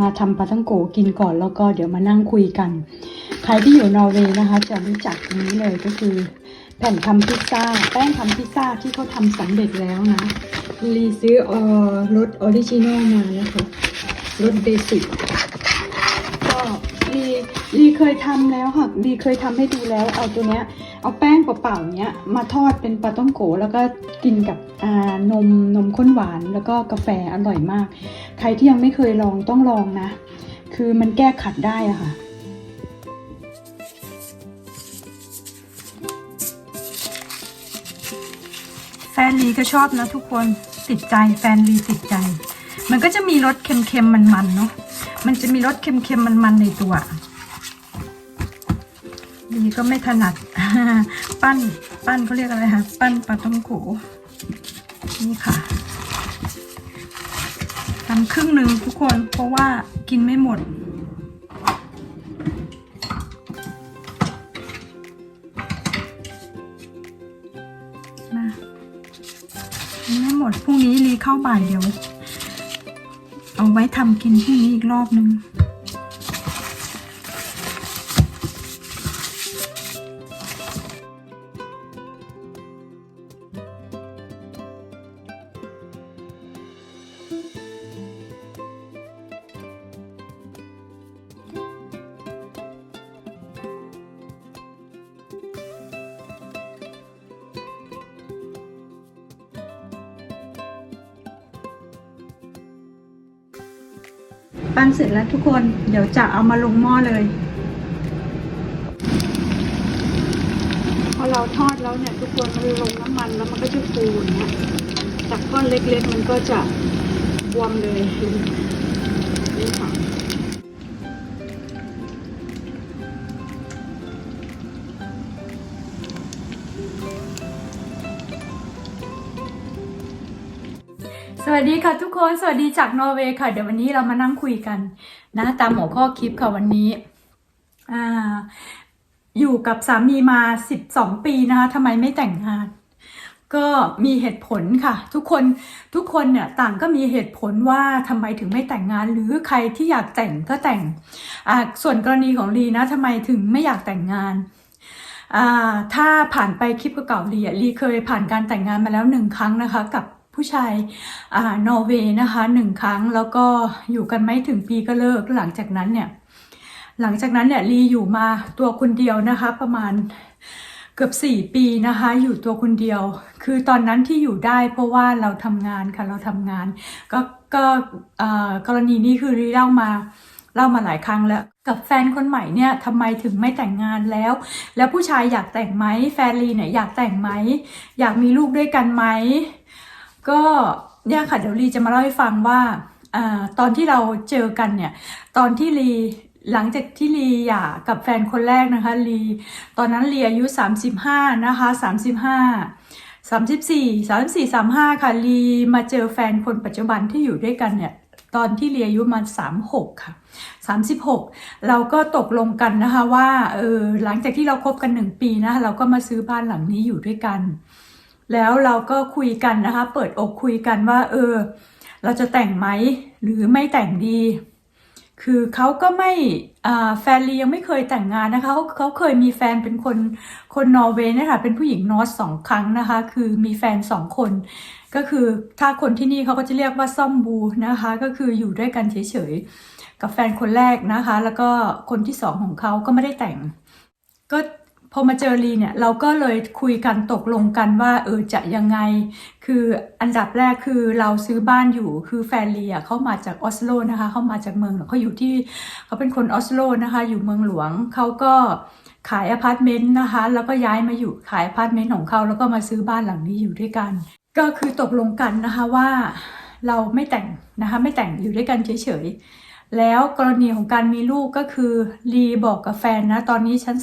มาทำปาทังโกกินก่อนแล้วก็เดี๋ยวมานั่งคุยกัน ใครที่อยู่นอร์เวย์นะคะ จะรู้จักนนี้เลยก็คือ แผ่นทำพิซซ่า แป้งทำพิซซ่าที่เขาทำสำเร็จแล้วนะรีซื้อออรสออริจินอลมานะคะรสเบสิกก็รีรีเคยทำแล้วค่ะรีเคยทำให้ดูแล้ว เอาตัวเนี้ยเอาแป้งเปล่าๆเนี้ยมาทอดเป็นปลาต้องโกแล้วก็กินกับอานมนมข้นหวานแล้วก็กาแฟอร่อยมาก ใครที่ยังไม่เคยลองต้องลองนะ คือมันแก้ขัดได้อะค่ะ แฟนลีก็ชอบนะทุกคนติดใจแฟนลีติดใจ มันก็จะมีรสเค็มๆมันๆเนาะมันจะมีรสเค็มๆมันๆในตัวลีก็ไม่ถนัด ปั้น ปั้นเขาเรียกอะไรคะ ปั้นปลาต้มโขนี่ค่ะันครึ่งหนึ่งทุกคนเพราะว่ากินไม่หมด มากินไม่หมดพรุ่งนี้รีเข้าบ่ายเดี๋ยว เอาไว้ทำกินพรุ่งนี้อีกรอบนึง ปั้นเสร็จแล้วทุกคน เดี๋ยวจะเอามาลงหม้อเลยพอเราทอดแล้วเนี่ยทุกคนมันลงน้ำมันแล้วมันก็จะฟูอย่างเงี้ยจากก้อนเล็กๆมันก็จะบวมเลยนี่ค่ะ วัสดีค่ะทุกคน สวัสดีจากนอร์เวย์ค่ะ เดี๋ยววันนี้เรามานั่งคุยกัน นะตามหัวข้อคลิปค่ะวันนี้อ่าอยู่กับสามีมา 12 ปีนะคะทำไมไม่แต่งงาน ก็มีเหตุผลค่ะ ทุกคนทุกคนเนี่ยต่างก็มีเหตุผลว่าทำไมถึงไม่แต่งงาน หรือใครที่อยากแต่งก็แต่งอ่าส่วนกรณีของลีนะทำไมถึงไม่อยากแต่งงานอ่าถ้าผ่านไปคลิปเก่าๆลีอะลีเคยผ่านการแต่งงานมาแล้วหนึ่งครั้งนะคะ กับ ผู้ชายอ่านอร์เวย์นะคะหนึ่งครั้งแล้วก็อยู่กันไม่ถึงปีก็เลิกหลังจากนั้นเนี่ยหลังจากนั้นเนี่ยลีอยู่มาตัวคนเดียวนะคะประมาณเกือบสี่ปีนะคะ อยู่ตัวคนเดียว คือตอนนั้นที่อยู่ได้เพราะว่าเราทำงานค่ะเราทำงาน ก็ก็อ่อกรณีนี้คือลีเล่ามาเล่ามาหลายครั้งแล้ว กับแฟนคนใหม่เนี่ยทำไมถึงไม่แต่งงานแล้ว แล้วผู้ชายอยากแต่งไหมแฟนลีเนี่ยอยากแต่งไหมอยากมีลูกด้วยกันไหม ก็เนี่ยค่ะเดี๋ยวลีจะมาเล่าให้ฟังว่าอตอนที่เราเจอกันเนี่ย ตอนที่ลีหลังจากที่ลีหย่ากับแฟนคนแรกนะคะลีตอนนั้นลีอายุ 35 นะคะ 35 34 34 35 ค่ะลีมาเจอแฟนคนปัจจุบันที่อยู่ด้วยกันเนี่ย ตอนที่ลีอายุมา 36 ค่ะ 36 เราก็ตกลงกันนะคะว่าเออหลังจากที่เราคบกัน 1 ปีนะคะเราก็มาซื้อบ้านหลังนี้อยู่ด้วยกัน แล้วเราก็คุยกันนะคะ เปิดอกคุยกันว่า เออ เราจะแต่งไหมหรือไม่แต่งดี คือเขาก็ไม่แฟนลียังไม่เคยแต่งงานนะคะเขาเขาเคยมีแฟนเป็นคนคนนอร์เวย์นะคะเป็นผู้หญิงนอร์สสองครั้งนะคะ คือมีแฟนสองคน ก็คือถ้าคนที่นี่เขาก็จะเรียกว่าซ่อมบูนะคะ ก็คืออยู่ด้วยกันเฉยๆกับแฟนคนแรกนะคะ แล้วก็คนที่สองของเขาก็ไม่ได้แต่ง ก็ พอมาเจอลีเนี่ยเราก็เลยคุยกันตกลงกันว่าเออจะยังไง คืออันดับแรกคือเราซื้อบ้านอยู่คือแฟนลีอะเขามาจากออสโลนะคะเขามาจากเมืองหลวงเขาอยู่ที่เขาเป็นคนออสโลนะคะอยู่เมืองหลวงเขาก็ขายอพาร์ตเมนต์นะคะแล้วก็ย้ายมาอยู่ขายอพาร์ตเมนต์ของเขาแล้วก็มาซื้อบ้านหลังนี้อยู่ด้วยกัน ก็คือตกลงกันนะคะว่าเราไม่แต่งนะคะไม่แต่งอยู่ด้วยกันเฉยๆ แล้วกรณีของการมีลูกก็คือลีบอกกับแฟนนะ ตอนนี้ฉัน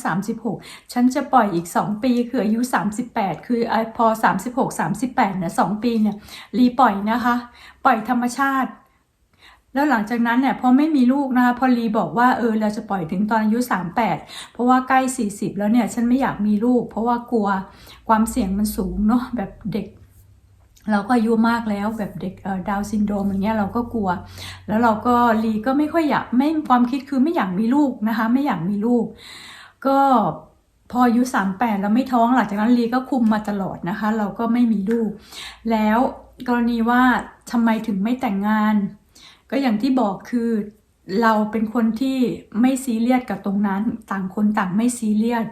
36 ฉันจะปล่อยอีก 2 ปีคืออายุ 38 คืออะพอ 36 38นะ2ปีเนี่ยลีปล่อยนะคะ ปล่อยธรรมชาติ แล้วหลังจากนั้นเนี่ยพอไม่มีลูกนะคะพอลีบอกว่าเออเราจะปล่อยถึงตอนอายุ 38 เพราะว่าใกล้ 40 แล้วเนี่ยฉันไม่อยากมีลูก เพราะว่ากลัวความเสี่ยงมันสูงเนาะแบบเด็ก เราก็อายุมากแล้วแบบเด็กดาวซินโดรมอย่างเงี้ยเราก็กลัว แล้วเราก็ลีก็ไม่ค่อยอยากไม่ความคิดคือไม่อยากมีลูกนะคะ ไม่อยากมีลูก ก็พออายุสามแปดแล้วไม่ท้องหลังจากนั้นลีก็คุมมาตลอดนะคะ เราก็ไม่มีลูก แล้วกรณีว่าทำไมถึงไม่แต่งงาน ก็อย่างที่บอกคือ เราเป็นคนที่ไม่ซีเรียสกับตรงนั้น ต่างคนต่างไม่ซีเรียส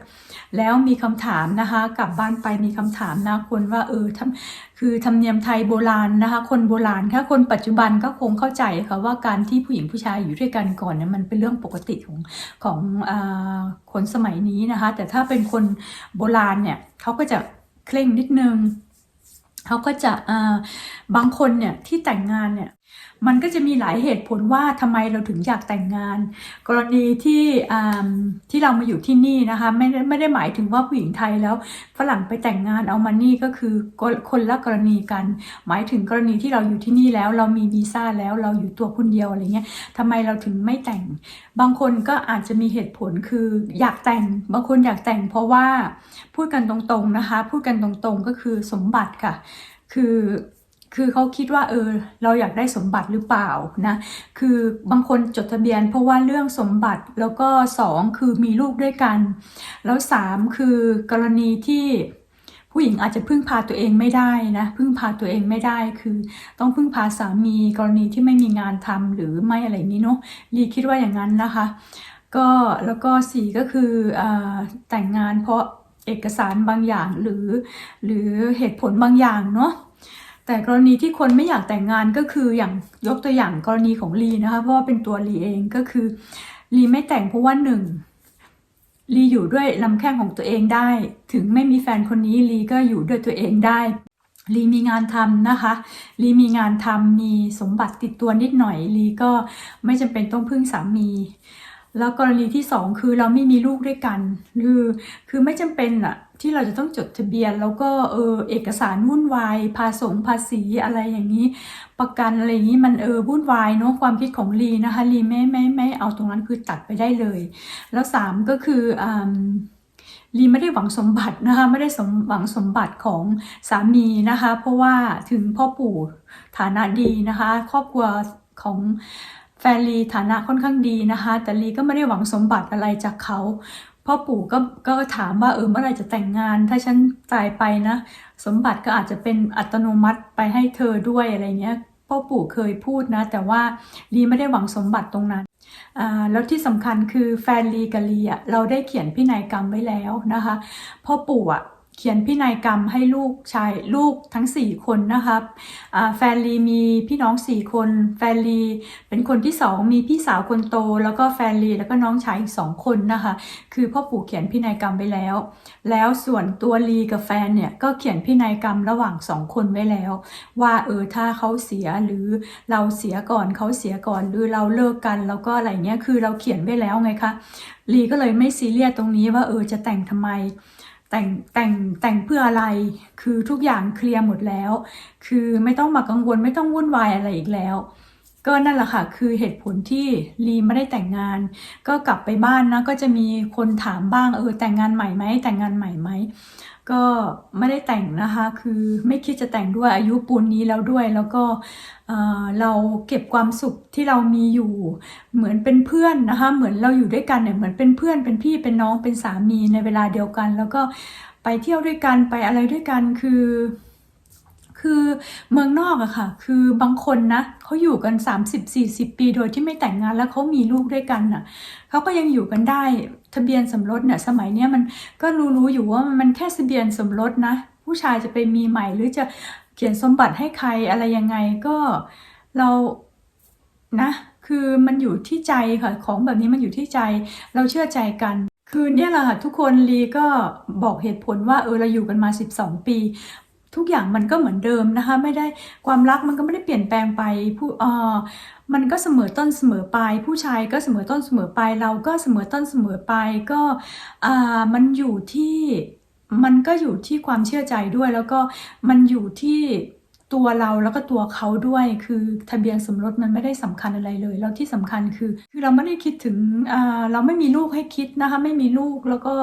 แล้วมีคำถามนะคะกลับบ้านไปมีคำถามนะคนว่าเออทำคือธรรมเนียมไทยโบราณนะคะ คนโบราณถ้าคนปัจจุบันก็คงเข้าใจค่ะว่าการที่ผู้หญิงผู้ชายอยู่ด้วยกันก่อนเนี่ยมันเป็นเรื่องปกติของของอคนสมัยนี้นะคะ แต่ถ้าเป็นคนโบราณเนี่ยเขาก็จะเคร่งนิดนึงเขาก็จะบางคนเนี่ยที่แต่งงานเนี่ย มันก็จะมีหลายเหตุผลว่าทำไมเราถึงอยากแต่งงาน กรณีที่อ่าที่เรามาอยู่ที่นี่นะคะไม่ได้ไม่ได้หมายถึงว่าผู้หญิงไทยแล้วฝรั่งไปแต่งงานเอามานี่ก็คือคนละกรณีกัน หมายถึงกรณีที่เราอยู่ที่นี่แล้ว เรามีวีซ่าแล้วเราอยู่ตัวคนเดียวอะไรเงี้ยทำไมเราถึงไม่แต่ง บางคนก็อาจจะมีเหตุผลคืออยากแต่ง บางคนอยากแต่งเพราะว่าพูดกันตรงๆนะคะ พูดกันตรงๆก็คือสมบัติค่ะ คือ คือเขาคิดว่าเออเราอยากได้สมบัติหรือเปล่านะคือบางคนจดทะเบียน เพราะว่าเรื่องสมบัติแล้วก็สองคือมีลูกด้วยกัน แล้วสามคือกรณีที่ผู้หญิงอาจจะพึ่งพาตัวเองไม่ได้นะพึ่งพาตัวเองไม่ได้คือ ต้องพึ่งพาสามีกรณีที่ไม่มีงานทำหรือไม่อะไรนี้เนาะลีคิดว่าอย่างนั้นนะคะ ก็แล้วก็สี่ก็คืออแต่งงานเพราะเอกสารบางอย่างหรือ หรือเหตุผลบางอย่างเนาะ แต่กรณีที่คนไม่อยากแต่งงานก็คืออย่างยกตัวอย่างกรณีของลีนะคะเพราะว่าเป็นตัวลีเองก็คือลีไม่แต่งเพราะว่าหนึ่งลีอยู่ด้วยลำแข้งของตัวเองได้ ถึงไม่มีแฟนคนนี้ลีก็อยู่ด้วยตัวเองได้ลีมีงานทำนะคะลีมีงานทำมีสมบัติติดตัวนิดหน่อยลีก็ไม่จำเป็นต้องพึ่งสามี แล้วกรณีที่สองคือเราไม่มีลูกด้วยกันคือคือไม่จำเป็นอะที่เราจะต้องจดทะเบียน แล้วก็เออเอกสารวุ่นวายภาษงภาษีอะไรอย่างนี้ ประกันอะไรอย่างนี้มันเออวุ่นวายเนาะความคิดของลีนะคะลีไม่ไม่ไม่เอาตรงนั้นคือตัดไปได้เลย แล้วสามก็คืออ่าลีไม่ได้หวังสมบัตินะคะไม่ได้สมหวังสมบัติของสามีนะคะ เพราะว่าถึงพ่อปู่ฐานะดีนะคะ ครอบครัวของ แฟนลีฐานะค่อนข้างดีนะคะ แต่ลีก็ไม่ได้หวังสมบัติอะไรจากเขาพ่อปู่ก็ก็ถามว่าเออเมื่อไรจะแต่งงาน ถ้าฉันตายไปนะ สมบัติก็อาจจะเป็นอัตโนมัติไปให้เธอด้วยอะไรเงี้ยพ่อปู่เคยพูดนะ แต่ว่าลีไม่ได้หวังสมบัติตรงนั้นอ่าแล้วที่สำคัญคือแฟนลีกับลีอะเราได้เขียนพินัยกรรมไว้แล้วนะคะพ่อปู่อะ ขียนพินัยกรรมให้ลูกชายลูกทั้ง 4 คนนะครับแฟนลีมีพี่น้อง 4 คน แฟนลีเป็นคนที่ 2 มีพี่สาวคนโต แล้วก็แฟนลีแล้วก็น้องชายอีกสองคนนะคะ คือพ่อปู่เขียนพินัยกรรมไว้แล้ว แล้วส่วนตัวลีกับแฟนเนี่ยก็เขียนพินัยกรรมระหว่างสองคนไว้แล้ว ว่าเออถ้าเขาเสียหรือเราเสียก่อนเขาเสียก่อนหรือเราเลิกกันแล้วก็อะไรเงี้ยคือเราเขียนไว้แล้วไงคะลีก็เลยไม่ซีเรียสตรงนี้ว่าเออจะแต่งทำไม แต่งแต่งแต่งเพื่ออะไร คือทุกอย่างเคลียร์หมดแล้ว คือไม่ต้องมากังวลไม่ต้องวุ่นวายอะไรอีกแล้ว ก็นั่นแหละค่ะคือเหตุผลที่ลีไม่ได้แต่งงาน ก็กลับไปบ้านนะก็จะมีคนถามบ้างเออแต่งงานใหม่ไหมแต่งงานใหม่ไหม ก็ไม่ได้แต่งนะคะ คือไม่คิดจะแต่งด้วยอายุปูนนี้แล้วด้วย แล้วก็เราเก็บความสุขที่เรามีอยู่ เหมือนเป็นเพื่อนนะคะ เหมือนเราอยู่ด้วยกันเนี่ยเหมือนเป็นเพื่อนเป็นพี่เป็นน้องเป็นสามีในเวลาเดียวกัน แล้วก็ไปเที่ยวด้วยกันไปอะไรด้วยกันคือ คือเมืองนอกอะค่ะ คือบางคนนะเขาอยู่กัน 30-40 ปีโดยที่ไม่แต่งงานแล้วเขามีลูกด้วยกันน่ะเขาก็ยังอยู่กันได้ทะเบียนสมรสเนี่ยสมัยเนี้ยมันก็รู้ๆอยู่ว่ามันแค่ทะเบียนสมรสนะ ผู้ชายจะไปมีใหม่หรือจะเขียนสมบัติให้ใครอะไรยังไงก็เรานะ คือมันอยู่ที่ใจค่ะของแบบนี้มันอยู่ที่ใจเราเชื่อใจกันคือเนี่ยแหละค่ะทุกคนลีก็บอกเหตุผลว่าเออเราอยู่กันมา 12 ปี ทุกอย่างมันก็เหมือนเดิมนะคะ ไม่ได้ความรักมันก็ไม่ได้เปลี่ยนแปลงไปผู้เออมันก็เสมอต้นเสมอปลายผู้ชายก็เสมอต้นเสมอปลายเราก็เสมอต้นเสมอปลายก็อ่ามันอยู่ที่มันก็อยู่ที่ความเชื่อใจด้วยแล้วก็มันอยู่ที่ ตัวเราแล้วก็ตัวเขาด้วยคือทะเบียนสมรสมันไม่ได้สำคัญอะไรเลย แล้วที่สำคัญคือ คือเราไม่ได้คิดถึงอ่าเราไม่มีลูกให้คิดนะคะ ไม่มีลูกแล้วก็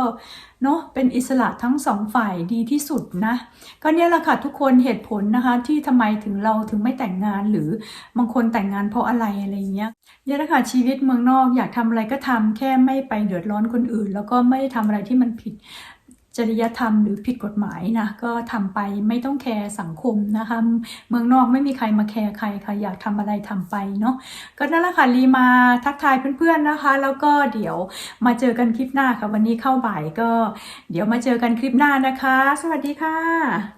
เนาะเป็นอิสระทั้งสองฝ่ายดีที่สุดนะ ก็เนี่ยแหละค่ะทุกคนเหตุผลนะคะ ที่ทำไมถึงเราถึงไม่แต่งงานหรือบางคนแต่งงานเพราะอะไรอะไรเงี้ยเนี่ยแหละค่ะชีวิตเมืองนอกอยากทำอะไรก็ทำแค่ไม่ไปเดือดร้อนคนอื่น แล้วก็ไม่ทำอะไรที่มันผิด จริยธรรมหรือผิดกฎหมายนะก็ทำไปไม่ต้องแคร์สังคมนะคะเมืองนอกไม่มีใครมาแคร์ใครค่ะอยากทำอะไรทำไปเนาะก็นั่นแหละค่ะรีมาทักทายเพื่อนๆนะคะ แล้วก็เดี๋ยวมาเจอกันคลิปหน้าค่ะวันนี้เข้าบ่ายก็ เดี๋ยวมาเจอกันคลิปหน้านะคะ สวัสดีค่ะ